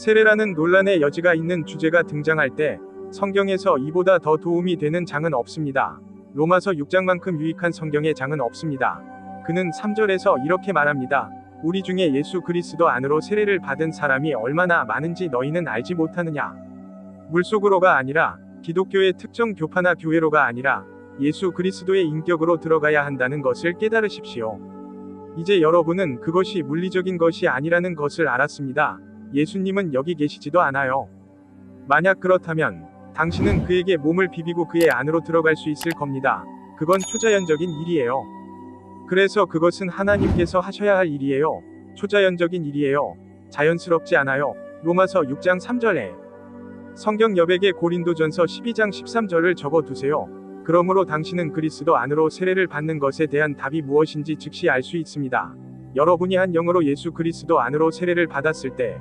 세례라는 논란의 여지가 있는 주제가 등장할 때 성경에서 이보다 더 도움이 되는 장은 없습니다. 로마서 6장만큼 유익한 성경의 장은 없습니다. 그는 3절에서 이렇게 말합니다. 우리 중에 예수 그리스도 안으로 세례를 받은 사람이 얼마나 많은지 너희는 알지 못하느냐. 물속으로가 아니라 기독교의 특정 교파나 교회로가 아니라 예수 그리스도의 인격으로 들어가야 한다는 것을 깨달으십시오. 이제 여러분은 그것이 물리적인 것이 아니라는 것을 알았습니다. 예수님은 여기 계시지도 않아요. 만약 그렇다면 당신은 그에게 몸을 비비고 그의 안으로 들어갈 수 있을 겁니다. 그건 초자연적인 일이에요. 그래서 그것은 하나님께서 하셔야 할 일이에요. 초자연적인 일이에요. 자연스럽지 않아요. 로마서 6장 3절에 성경 여백의 고린도전서 12장 13절을 적어 두세요. 그러므로 당신은 그리스도 안으로 세례를 받는 것에 대한 답이 무엇인지 즉시 알 수 있습니다. 여러분이 한 영으로 예수 그리스도 안으로 세례를 받았을 때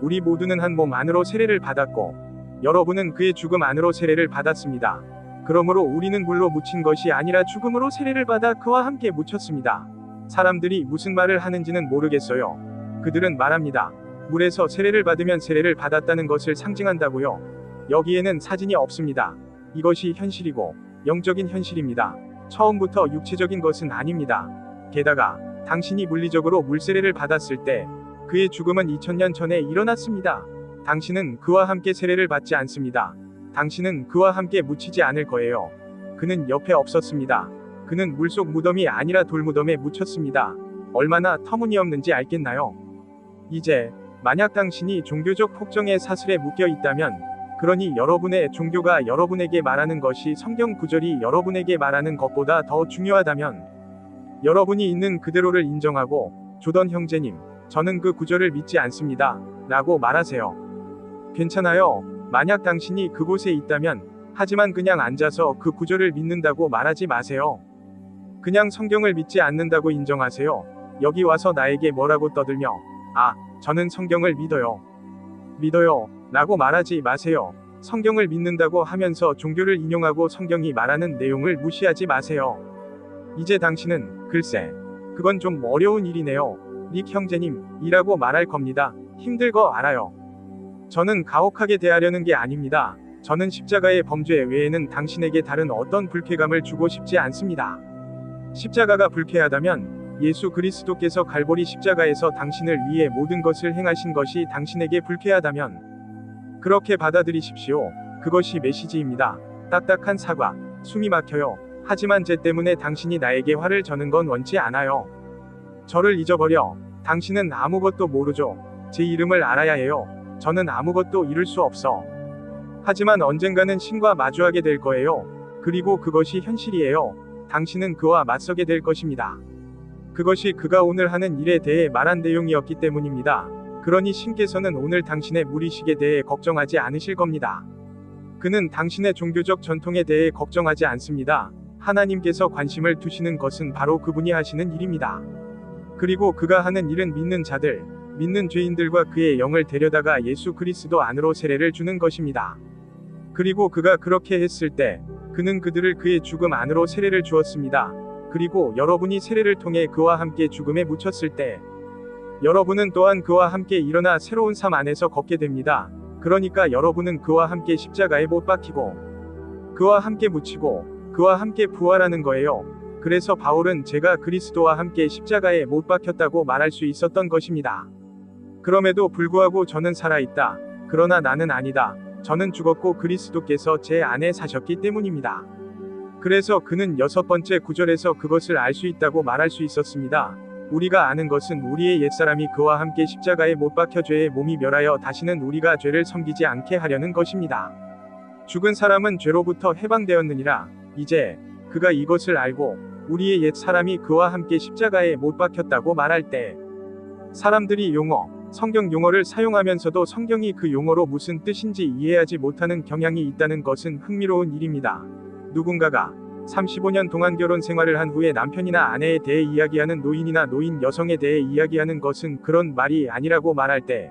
우리 모두는 한 몸 안으로 세례를 받았고 여러분은 그의 죽음 안으로 세례를 받았습니다. 그러므로 우리는 물로 묻힌 것이 아니라 죽음으로 세례를 받아 그와 함께 묻혔습니다. 사람들이 무슨 말을 하는지는 모르겠어요. 그들은 말합니다. 물에서 세례를 받으면 세례를 받았다는 것을 상징한다고요. 여기에는 사진이 없습니다. 이것이 현실이고 영적인 현실입니다. 처음부터 육체적인 것은 아닙니다. 게다가 당신이 물리적으로 물세례를 받았을 때 그의 죽음은 2000년 전에 일어났습니다. 당신은 그와 함께 세례를 받지 않습니다. 당신은 그와 함께 묻히지 않을 거예요. 그는 옆에 없었습니다. 그는 물속 무덤이 아니라 돌무덤에 묻혔습니다. 얼마나 터무니없는지 알겠나요? 이제 만약 당신이 종교적 폭정의 사슬에 묶여 있다면 그러니 여러분의 종교가 여러분에게 말하는 것이 성경 구절이 여러분에게 말하는 것보다 더 중요하다면 여러분이 있는 그대로를 인정하고 조던 형제님, 저는 그 구절을 믿지 않습니다. 라고 말하세요. 괜찮아요. 만약 당신이 그곳에 있다면 하지만 그냥 앉아서 그 구절을 믿는다고 말하지 마세요. 그냥 성경을 믿지 않는다고 인정하세요. 여기 와서 나에게 뭐라고 떠들며 아, 저는 성경을 믿어요. 믿어요. 라고 말하지 마세요. 성경을 믿는다고 하면서 종교를 인용하고 성경이 말하는 내용을 무시하지 마세요. 이제 당신은 글쎄, 그건 좀 어려운 일이네요. 닉 형제님, 이라고 말할 겁니다. 힘들 거 알아요. 저는 가혹하게 대하려는 게 아닙니다. 저는 십자가의 범죄 외에는 당신에게 다른 어떤 불쾌감을 주고 싶지 않습니다. 십자가가 불쾌하다면 예수 그리스도께서 갈보리 십자가에서 당신을 위해 모든 것을 행하신 것이 당신에게 불쾌하다면 그렇게 받아들이십시오. 그것이 메시지입니다. 딱딱한 사과, 숨이 막혀요. 하지만 제 때문에 당신이 나에게 화를 저는 건 원치 않아요. 저를 잊어버려. 당신은 아무것도 모르죠. 제 이름을 알아야 해요. 저는 아무것도 이룰 수 없어. 하지만 언젠가는 신과 마주하게 될 거예요. 그리고 그것이 현실이에요. 당신은 그와 맞서게 될 것입니다. 그것이 그가 오늘 하는 일에 대해 말한 내용이었기 때문입니다. 그러니 신께서는 오늘 당신의 무리식에 대해 걱정하지 않으실 겁니다. 그는 당신의 종교적 전통에 대해 걱정하지 않습니다. 하나님께서 관심을 두시는 것은 바로 그분이 하시는 일입니다. 그리고 그가 하는 일은 믿는 자들, 믿는 죄인들과 그의 영을 데려다가 예수 그리스도 안으로 세례를 주는 것입니다. 그리고 그가 그렇게 했을 때, 그는 그들을 그의 죽음 안으로 세례를 주었습니다. 그리고 여러분이 세례를 통해 그와 함께 죽음에 묻혔을 때, 여러분은 또한 그와 함께 일어나 새로운 삶 안에서 걷게 됩니다. 그러니까 여러분은 그와 함께 십자가에 못 박히고, 그와 함께 묻히고, 그와 함께 부활하는 거예요. 그래서 바울은 제가 그리스도와 함께 십자가에 못 박혔다고 말할 수 있었던 것입니다. 그럼에도 불구하고 저는 살아있다. 그러나 나는 아니다. 저는 죽었고 그리스도께서 제 안에 사셨기 때문입니다. 그래서 그는 여섯 번째 구절에서 그것을 알 수 있다고 말할 수 있었습니다. 우리가 아는 것은 우리의 옛사람이 그와 함께 십자가에 못 박혀 죄의 몸이 멸하여 다시는 우리가 죄를 섬기지 않게 하려는 것입니다. 죽은 사람은 죄로부터 해방되었느니라. 이제 그가 이것을 알고 우리의 옛 사람이 그와 함께 십자가에 못 박혔다고 말할 때 사람들이 용어, 성경 용어를 사용하면서도 성경이 그 용어로 무슨 뜻인지 이해하지 못하는 경향이 있다는 것은 흥미로운 일입니다. 누군가가 35년 동안 결혼 생활을 한 후에 남편이나 아내에 대해 이야기하는 노인이나 노인 여성에 대해 이야기하는 것은 그런 말이 아니라고 말할 때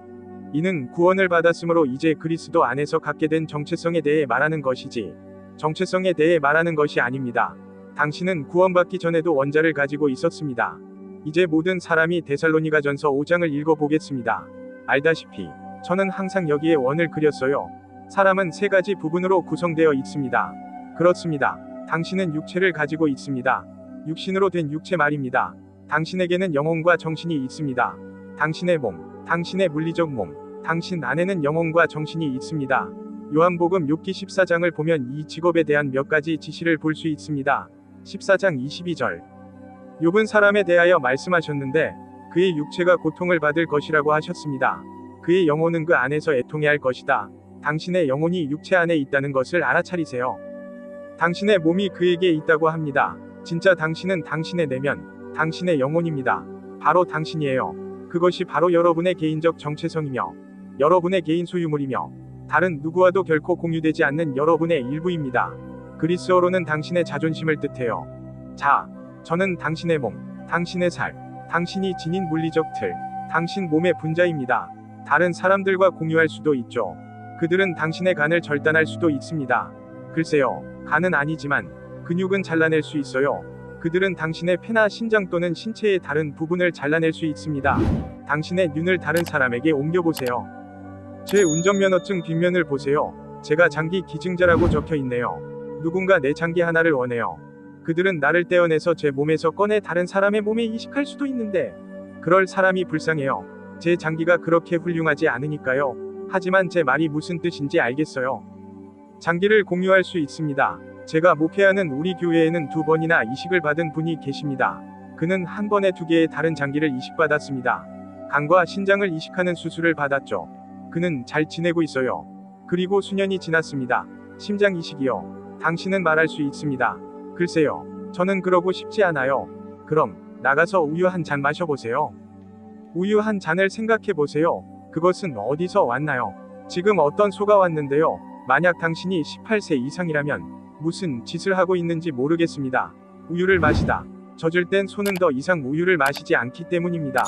이는 구원을 받았으므로 이제 그리스도 안에서 갖게 된 정체성에 대해 말하는 것이지 정체성에 대해 말하는 것이 아닙니다. 당신은 구원받기 전에도 원자를 가지고 있었습니다. 이제 모든 사람이 데살로니가 전서 5장을 읽어보겠습니다. 알다시피 저는 항상 여기에 원을 그렸어요. 사람은 세 가지 부분으로 구성되어 있습니다. 그렇습니다. 당신은 육체를 가지고 있습니다. 육신으로 된 육체 말입니다. 당신에게는 영혼과 정신이 있습니다. 당신의 몸, 당신의 물리적 몸, 당신 안에는 영혼과 정신이 있습니다. 요한복음 욥기 14장을 보면 이 직업에 대한 몇 가지 지시를 볼 수 있습니다. 14장 22절. 욥은 사람에 대하여 말씀하셨는데 그의 육체가 고통을 받을 것이라고 하셨습니다. 그의 영혼은 그 안에서 애통해할 것이다. 당신의 영혼이 육체 안에 있다는 것을 알아차리세요. 당신의 몸이 그에게 있다고 합니다. 진짜 당신은 당신의 내면, 당신의 영혼입니다. 바로 당신이에요. 그것이 바로 여러분의 개인적 정체성이며 여러분의 개인 소유물이며 다른 누구와도 결코 공유되지 않는 여러분의 일부입니다. 그리스어로는 당신의 자존심을 뜻해요. 자, 저는 당신의 몸, 당신의 살, 당신이 지닌 물리적 틀, 당신 몸의 분자입니다. 다른 사람들과 공유할 수도 있죠. 그들은 당신의 간을 절단할 수도 있습니다. 글쎄요, 간은 아니지만 근육은 잘라낼 수 있어요. 그들은 당신의 폐나 신장 또는 신체의 다른 부분을 잘라낼 수 있습니다. 당신의 눈을 다른 사람에게 옮겨보세요. 제 운전면허증 뒷면을 보세요. 제가 장기 기증자라고 적혀 있네요. 누군가 내 장기 하나를 원해요. 그들은 나를 떼어내서 제 몸에서 꺼내 다른 사람의 몸에 이식할 수도 있는데 그럴 사람이 불쌍해요. 제 장기가 그렇게 훌륭하지 않으니까요. 하지만 제 말이 무슨 뜻인지 알겠어요. 장기를 공유할 수 있습니다. 제가 목회하는 우리 교회에는 두 번이나 이식을 받은 분이 계십니다. 그는 한 번에 두 개의 다른 장기를 이식받았습니다. 간과 신장을 이식하는 수술을 받았죠. 그는 잘 지내고 있어요. 그리고 수년이 지났습니다. 심장 이식이요. 당신은 말할 수 있습니다. 글쎄요. 저는 그러고 싶지 않아요. 그럼 나가서 우유 한 잔 마셔보세요. 우유 한 잔을 생각해 보세요. 그것은 어디서 왔나요? 지금 어떤 소가 왔는데요. 만약 당신이 18세 이상이라면 무슨 짓을 하고 있는지 모르겠습니다. 우유를 마시다. 젖을 땐 소는 더 이상 우유를 마시지 않기 때문입니다.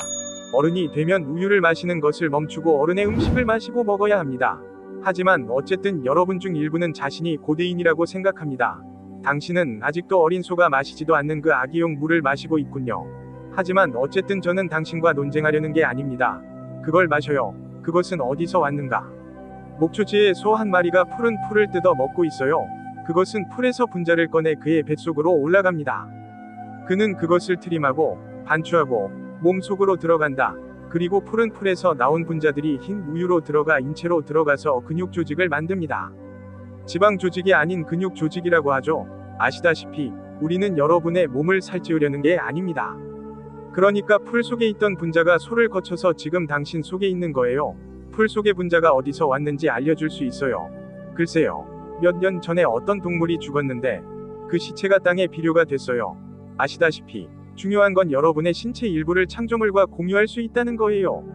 어른이 되면 우유를 마시는 것을 멈추고 어른의 음식을 마시고 먹어야 합니다. 하지만 어쨌든 여러분 중 일부는 자신이 고대인이라고 생각합니다. 당신은 아직도 어린 소가 마시지도 않는 그 아기용 물을 마시고 있군요. 하지만 어쨌든 저는 당신과 논쟁하려는 게 아닙니다. 그걸 마셔요. 그것은 어디서 왔는가? 목초지에 소 한 마리가 푸른 풀을 뜯어 먹고 있어요. 그것은 풀에서 분자를 꺼내 그의 뱃속으로 올라갑니다. 그는 그것을 트림하고 반추하고 몸 속으로 들어간다. 그리고 푸른 풀에서 나온 분자들이 흰 우유로 들어가 인체로 들어가서 근육 조직을 만듭니다. 지방 조직이 아닌 근육 조직이라고 하죠. 아시다시피 우리는 여러분의 몸을 살찌우려는 게 아닙니다. 그러니까 풀 속에 있던 분자가 소를 거쳐서 지금 당신 속에 있는 거예요. 풀 속의 분자가 어디서 왔는지 알려줄 수 있어요. 글쎄요. 몇 년 전에 어떤 동물이 죽었는데 그 시체가 땅에 비료가 됐어요. 아시다시피 중요한 건 여러분의 신체 일부를 창조물과 공유할 수 있다는 거예요.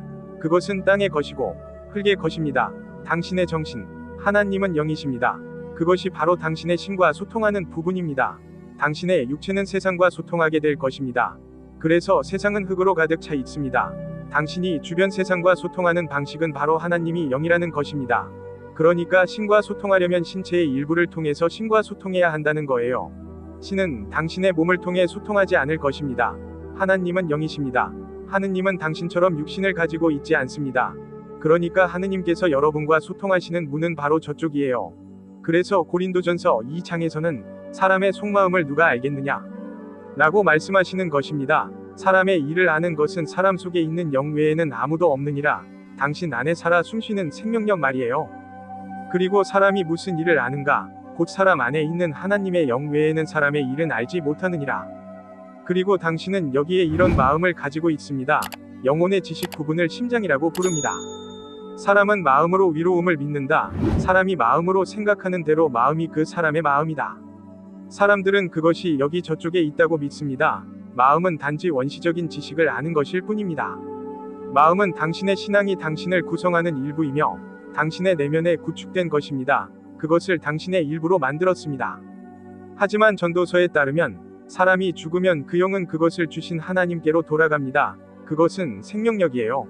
그것은 땅의 것이고 흙의 것입니다. 당신의 정신, 하나님은 영이십니다. 그것이 바로 당신의 신과 소통하는 부분입니다. 당신의 육체는 세상과 소통하게 될 것입니다. 그래서 세상은 흙으로 가득 차 있습니다. 당신이 주변 세상과 소통하는 방식은 바로 하나님이 영이라는 것입니다. 그러니까 신과 소통하려면 신체의 일부를 통해서 신과 소통해야 한다는 거예요. 신은 당신의 몸을 통해 소통하지 않을 것입니다. 하나님은 영이십니다. 하느님은 당신처럼 육신을 가지고 있지 않습니다. 그러니까 하느님께서 여러분과 소통하시는 문은 바로 저쪽이에요. 그래서 고린도전서 2장에서는 사람의 속마음을 누가 알겠느냐? 라고 말씀하시는 것입니다. 사람의 일을 아는 것은 사람 속에 있는 영 외에는 아무도 없느니라. 당신 안에 살아 숨쉬는 생명력 말이에요. 그리고 사람이 무슨 일을 아는가? 곧 사람 안에 있는 하나님의 영 외에는 사람의 일은 알지 못하느니라. 그리고 당신은 여기에 이런 마음을 가지고 있습니다. 영혼의 지식 부분을 심장이라고 부릅니다. 사람은 마음으로 위로움을 믿는다. 사람이 마음으로 생각하는 대로 마음이 그 사람의 마음이다. 사람들은 그것이 여기 저쪽에 있다고 믿습니다. 마음은 단지 원시적인 지식을 아는 것일 뿐입니다. 마음은 당신의 신앙이 당신을 구성하는 일부이며 당신의 내면에 구축된 것입니다. 그것을 당신의 일부로 만들었습니다. 하지만 전도서에 따르면 사람이 죽으면 그 영은 그것을 주신 하나님께로 돌아갑니다. 그것은 생명력이에요.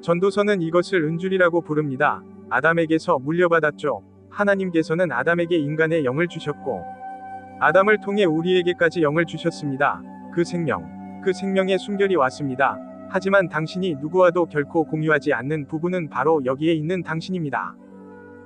전도서는 이것을 은줄이라고 부릅니다. 아담에게서 물려받았죠. 하나님께서는 아담에게 인간의 영을 주셨고 아담을 통해 우리에게까지 영을 주셨습니다. 그 생명, 그 생명의 순결이 왔습니다. 하지만 당신이 누구와도 결코 공유하지 않는 부분은 바로 여기에 있는 당신입니다.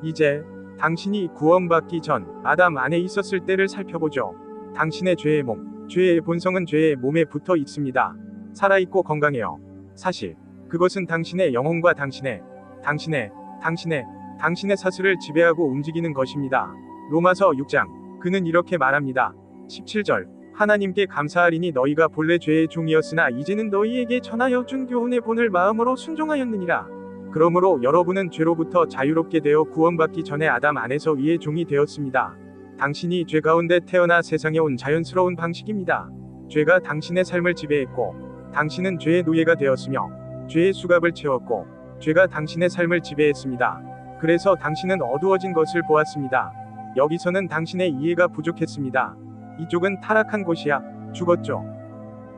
이제 당신이 구원받기 전 아담 안에 있었을 때를 살펴보죠. 당신의 죄의 몸, 죄의 본성은 죄의 몸에 붙어 있습니다. 살아있고 건강해요. 사실 그것은 당신의 영혼과 당신의, 당신의, 당신의, 당신의 사슬을 지배하고 움직이는 것입니다. 로마서 6장 그는 이렇게 말합니다. 17절 하나님께 감사하리니 너희가 본래 죄의 종이었으나 이제는 너희에게 전하여 준 교훈의 본을 마음으로 순종하였느니라. 그러므로 여러분은 죄로부터 자유롭게 되어 구원받기 전에 아담 안에서 위의 종이 되었습니다. 당신이 죄 가운데 태어나 세상에 온 자연스러운 방식입니다. 죄가 당신의 삶을 지배했고, 당신은 죄의 노예가 되었으며, 죄의 수갑을 채웠고, 죄가 당신의 삶을 지배했습니다. 그래서 당신은 어두워진 것을 보았습니다. 여기서는 당신의 이해가 부족했습니다. 이쪽은 타락한 곳이야. 죽었죠.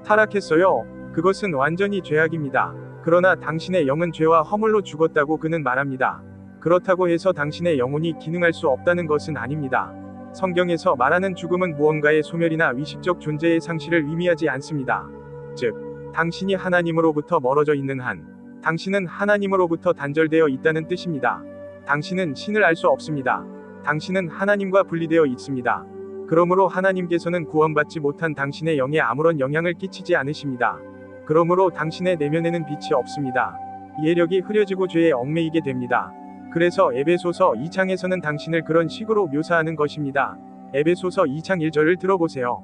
타락했어요. 그것은 완전히 죄악입니다. 그러나 당신의 영은 죄와 허물로 죽었다고 그는 말합니다. 그렇다고 해서 당신의 영혼이 기능할 수 없다는 것은 아닙니다. 성경에서 말하는 죽음은 무언가의 소멸이나 위식적 존재의 상실을 의미하지 않습니다. 즉, 당신이 하나님으로부터 멀어져 있는 한, 당신은 하나님으로부터 단절되어 있다는 뜻입니다. 당신은 신을 알 수 없습니다. 당신은 하나님과 분리되어 있습니다. 그러므로 하나님께서는 구원받지 못한 당신의 영에 아무런 영향을 끼치지 않으십니다. 그러므로 당신의 내면에는 빛이 없습니다. 이해력이 흐려지고 죄에 얽매이게 됩니다. 그래서 에베소서 2장에서는 당신을 그런 식으로 묘사하는 것입니다. 에베소서 2장 1절을 들어보세요.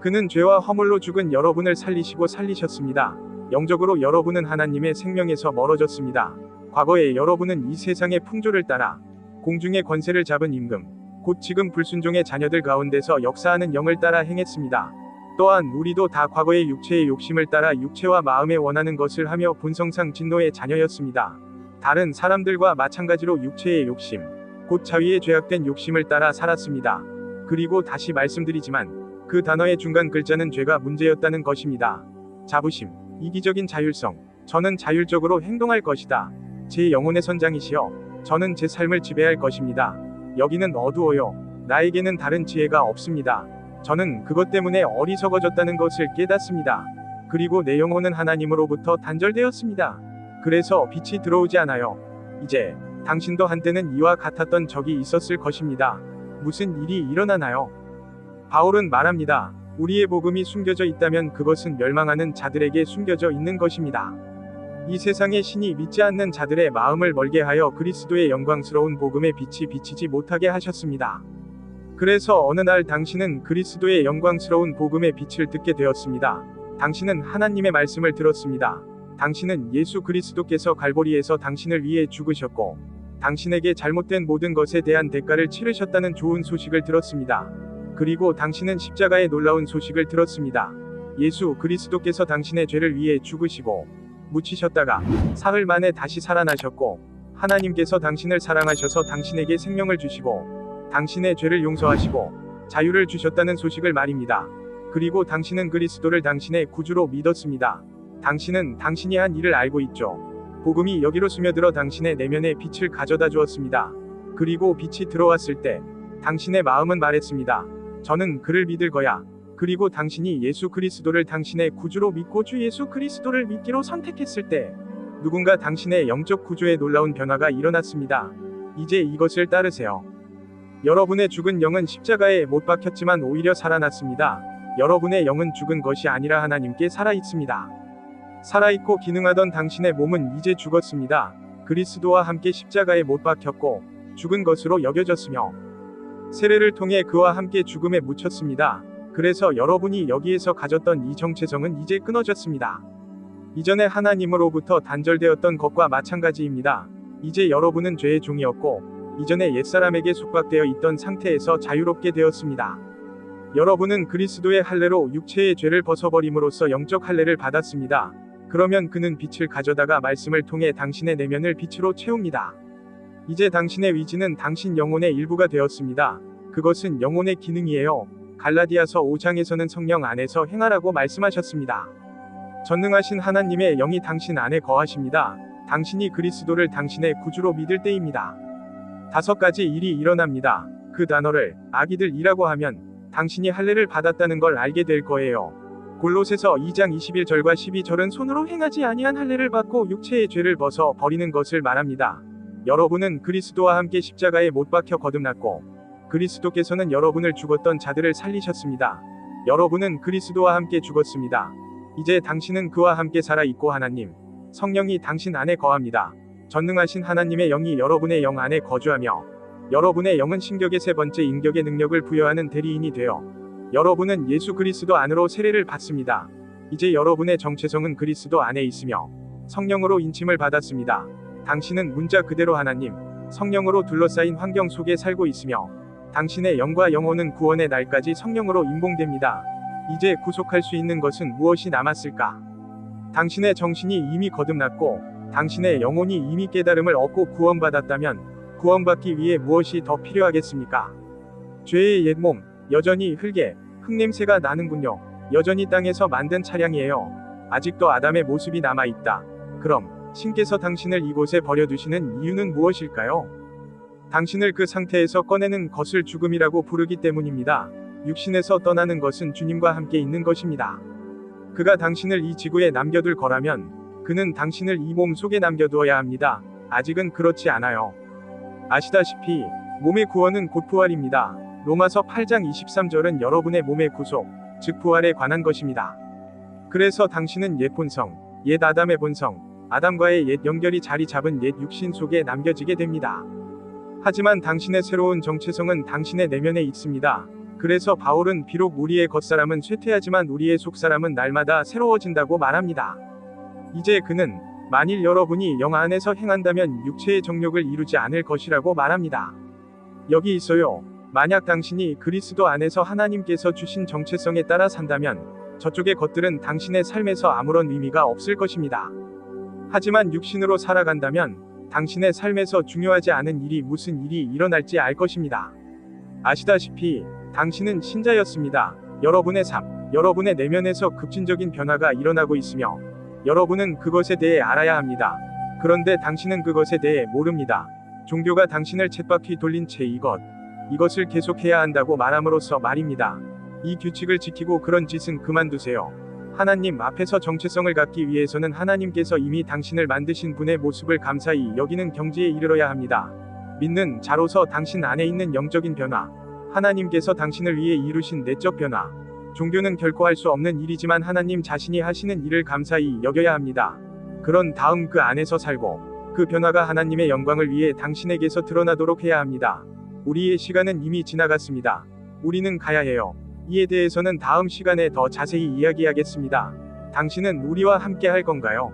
그는 죄와 허물로 죽은 여러분을 살리시고 살리셨습니다. 영적으로 여러분은 하나님의 생명에서 멀어졌습니다. 과거에 여러분은 이 세상의 풍조를 따라 공중의 권세를 잡은 임금, 곧 지금 불순종의 자녀들 가운데서 역사하는 영을 따라 행했습니다. 또한 우리도 다 과거의 육체의 욕심을 따라 육체와 마음에 원하는 것을 하며 본성상 진노의 자녀였습니다. 다른 사람들과 마찬가지로 육체의 욕심, 곧 자위의 죄악된 욕심을 따라 살았습니다. 그리고 다시 말씀드리지만 그 단어의 중간 글자는 죄가 문제였다는 것입니다. 자부심, 이기적인 자율성, 저는 자율적으로 행동할 것이다. 제 영혼의 선장이시여, 저는 제 삶을 지배할 것입니다. 여기는 어두워요. 나에게는 다른 지혜가 없습니다. 저는 그것 때문에 어리석어졌다는 것을 깨닫습니다. 그리고 내 영혼은 하나님으로부터 단절되었습니다. 그래서 빛이 들어오지 않아요. 이제 당신도 한때는 이와 같았던 적이 있었을 것입니다. 무슨 일이 일어나나요? 바울은 말합니다. 우리의 복음이 숨겨져 있다면 그것은 멸망하는 자들에게 숨겨져 있는 것입니다. 이 세상의 신이 믿지 않는 자들의 마음을 멀게 하여 그리스도의 영광스러운 복음의 빛이 비치지 못하게 하셨습니다. 그래서 어느 날 당신은 그리스도의 영광스러운 복음의 빛을 듣게 되었습니다. 당신은 하나님의 말씀을 들었습니다. 당신은 예수 그리스도께서 갈보리에서 당신을 위해 죽으셨고, 당신에게 잘못된 모든 것에 대한 대가를 치르셨다는 좋은 소식을 들었습니다. 그리고 당신은 십자가의 놀라운 소식을 들었습니다. 예수 그리스도께서 당신의 죄를 위해 죽으시고, 묻히셨다가 사흘 만에 다시 살아나셨고, 하나님께서 당신을 사랑하셔서 당신에게 생명을 주시고, 당신의 죄를 용서하시고, 자유를 주셨다는 소식을 말입니다. 그리고 당신은 그리스도를 당신의 구주로 믿었습니다. 당신은 당신이 한 일을 알고 있죠. 복음이 여기로 스며들어 당신의 내면에 빛을 가져다 주었습니다. 그리고 빛이 들어왔을 때 당신의 마음은 말했습니다. 저는 그를 믿을 거야. 그리고 당신이 예수 그리스도를 당신의 구주로 믿고 주 예수 그리스도를 믿기로 선택했을 때 누군가 당신의 영적 구조에 놀라운 변화가 일어났습니다. 이제 이것을 따르세요. 여러분의 죽은 영은 십자가에 못 박혔지만 오히려 살아났습니다. 여러분의 영은 죽은 것이 아니라 하나님께 살아 있습니다. 살아있고 기능하던 당신의 몸은 이제 죽었습니다. 그리스도와 함께 십자가에 못 박혔고 죽은 것으로 여겨졌으며 세례를 통해 그와 함께 죽음에 묻혔습니다. 그래서 여러분이 여기에서 가졌던 이 정체성은 이제 끊어졌습니다. 이전에 하나님으로부터 단절되었던 것과 마찬가지입니다. 이제 여러분은 죄의 종이었고 이전에 옛사람에게 속박되어 있던 상태에서 자유롭게 되었습니다. 여러분은 그리스도의 할례로 육체의 죄를 벗어버림으로써 영적 할례를 받았습니다. 그러면 그는 빛을 가져다가 말씀을 통해 당신의 내면을 빛으로 채웁니다. 이제 당신의 위지는 당신 영혼의 일부가 되었습니다. 그것은 영혼의 기능이에요. 갈라디아서 5장에서는 성령 안에서 행하라고 말씀하셨습니다. 전능하신 하나님의 영이 당신 안에 거하십니다. 당신이 그리스도를 당신의 구주로 믿을 때입니다. 다섯 가지 일이 일어납니다. 그 단어를 아기들이라고 하면 당신이 할례를 받았다는 걸 알게 될 거예요. 골로새서 2장 21절과 12절은 손으로 행하지 아니한 할례를 받고 육체의 죄를 벗어 버리는 것을 말합니다. 여러분은 그리스도와 함께 십자가에 못 박혀 거듭났고 그리스도께서는 여러분을 죽었던 자들을 살리셨습니다. 여러분은 그리스도와 함께 죽었습니다. 이제 당신은 그와 함께 살아 있고 하나님, 성령이 당신 안에 거합니다. 전능하신 하나님의 영이 여러분의 영 안에 거주하며 여러분의 영은 신격의 세 번째 인격의 능력을 부여하는 대리인이 되어 여러분은 예수 그리스도 안으로 세례를 받습니다. 이제 여러분의 정체성은 그리스도 안에 있으며 성령으로 인침을 받았습니다. 당신은 문자 그대로 하나님, 성령으로 둘러싸인 환경 속에 살고 있으며 당신의 영과 영혼은 구원의 날까지 성령으로 임봉됩니다. 이제 구속할 수 있는 것은 무엇이 남았을까? 당신의 정신이 이미 거듭났고 당신의 영혼이 이미 깨달음을 얻고 구원받았다면 구원받기 위해 무엇이 더 필요하겠습니까? 죄의 옛 몸, 여전히 흙에 흙냄새가 나는군요. 여전히 땅에서 만든 차량이에요. 아직도 아담의 모습이 남아있다. 그럼 신께서 당신을 이곳에 버려두시는 이유는 무엇일까요? 당신을 그 상태에서 꺼내는 것을 죽음이라고 부르기 때문입니다. 육신에서 떠나는 것은 주님과 함께 있는 것입니다. 그가 당신을 이 지구에 남겨둘 거라면 그는 당신을 이 몸 속에 남겨두어야 합니다. 아직은 그렇지 않아요. 아시다시피 몸의 구원은 곧 부활입니다. 로마서 8장 23절은 여러분의 몸의 구속, 즉 부활에 관한 것입니다. 그래서 당신은 옛 본성, 옛 아담의 본성, 아담과의 옛 연결이 자리 잡은 옛 육신 속에 남겨지게 됩니다. 하지만 당신의 새로운 정체성은 당신의 내면에 있습니다. 그래서 바울은 비록 우리의 겉사람은 쇠퇴하지만 우리의 속사람은 날마다 새로워진다고 말합니다. 이제 그는 만일 여러분이 영 안에서 행한다면 육체의 정욕을 이루지 않을 것이라고 말합니다. 여기 있어요. 만약 당신이 그리스도 안에서 하나님께서 주신 정체성에 따라 산다면 저쪽의 것들은 당신의 삶에서 아무런 의미가 없을 것입니다. 하지만 육신으로 살아간다면 당신의 삶에서 중요하지 않은 일이 무슨 일이 일어날지 알 것입니다. 아시다시피 당신은 신자였습니다. 여러분의 삶, 여러분의 내면에서 급진적인 변화가 일어나고 있으며 여러분은 그것에 대해 알아야 합니다. 그런데 당신은 그것에 대해 모릅니다. 종교가 당신을 쳇바퀴 돌린 채 이것, 이것을 계속해야 한다고 말함으로써 말입니다. 이 규칙을 지키고 그런 짓은 그만두세요. 하나님 앞에서 정체성을 갖기 위해서는 하나님께서 이미 당신을 만드신 분의 모습을 감사히 여기는 경지에 이르러야 합니다. 믿는 자로서 당신 안에 있는 영적인 변화, 하나님께서 당신을 위해 이루신 내적 변화, 종교는 결코 할 수 없는 일이지만 하나님 자신이 하시는 일을 감사히 여겨야 합니다. 그런 다음 그 안에서 살고 그 변화가 하나님의 영광을 위해 당신에게서 드러나도록 해야 합니다. 우리의 시간은 이미 지나갔습니다. 우리는 가야 해요. 이에 대해서는 다음 시간에 더 자세히 이야기하겠습니다. 당신은 우리와 함께 할 건가요?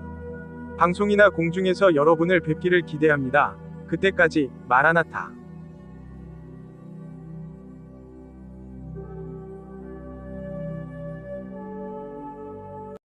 방송이나 공중에서 여러분을 뵙기를 기대합니다. 그때까지 마라나타.